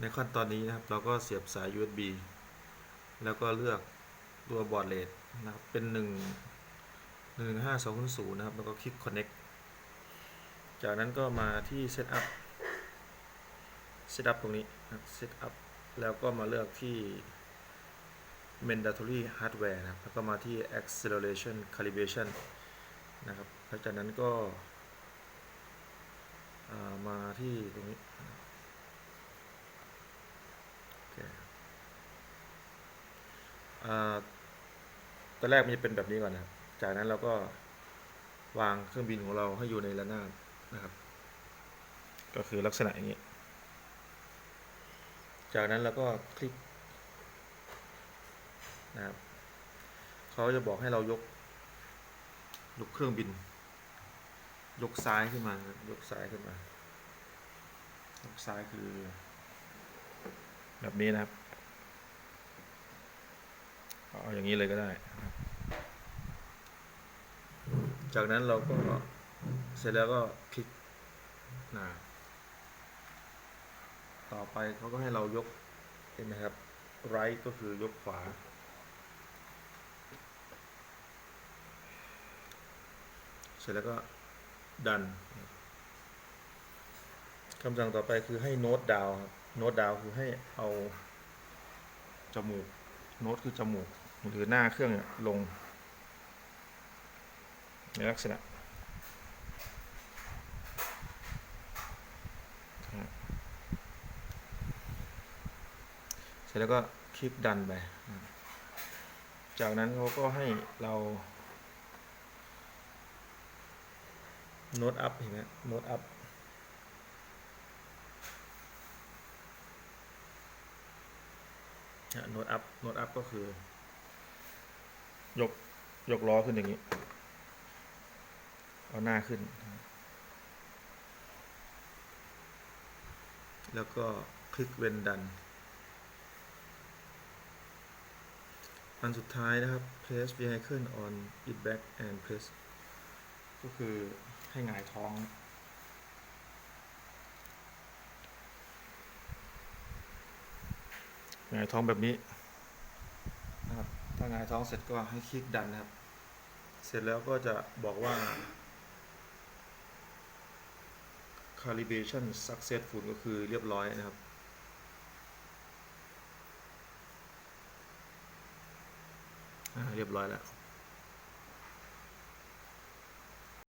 ในขั้นตอนนี้นะครับเราก็เสียบสาย USB แล้วก็เลือกตัวบอร์ดเลดนะครับเป็น 1 1 5 2 0นะครับ แล้วก็คลิก connect จากนั้นก็มาที่ setup setup ตรงนี้นะครับ setup แล้วก็มาเลือกที่ mandatory hardware นะครับ แล้วก็มาที่ acceleration calibration นะครับหลังจากนั้นก็มาที่ตรงนี้โอเคอ่า ตอนแรกมันจะเป็นแบบนี้ก่อนนะครับ จากนั้นเราก็วางเครื่องบินของเราให้อยู่ในระนาบนะครับ ก็คือลักษณะอย่างนี้ จากนั้นเราก็คลิกนะครับเขาจะบอกให้เรายกยกเครื่องบิน ยกซ้ายขึ้นมา ยกซ้ายขึ้นมา ยกซ้ายคือ แบบนี้นะครับ เอาอย่างนี้เลยก็ได้ จากนั้นเราก็เสร็จแล้วก็คลิกนะต่อไปเขาก็ให้เรายกเห็นไหมครับ right ก็คือยกขวา เสร็จแล้วก็ดันคำสั่งต่อไปคือให้โน้ตดาวครับ โน้ตดาวคือให้เอาจมูก โน้ตคือจมูก หรือหน้าเครื่องลง ในลักษณะเสร็จแล้วก็คลิกดันไป จากนั้นเขาก็ให้เราโน้ตอัพเห็นไหมโน้ตอัพโน้ตอัพโน้ตอัพก็คือ ยกยกล้อขึ้นอย่างนี้ เอาหน้าขึ้น แล้วก็คลิกเว้นดัน อันสุดท้ายนะครับ place vehicle on it back and press ก็คือให้หงายท้อง หงายท้องแบบนี้าหงายท้องเสร็จก็ให้คลิกดันนะครับ เสร็จแล้วก็จะบอกว่า calibration successful ก็คือเรียบร้อยนะครับ เรียบร้อยแล้ว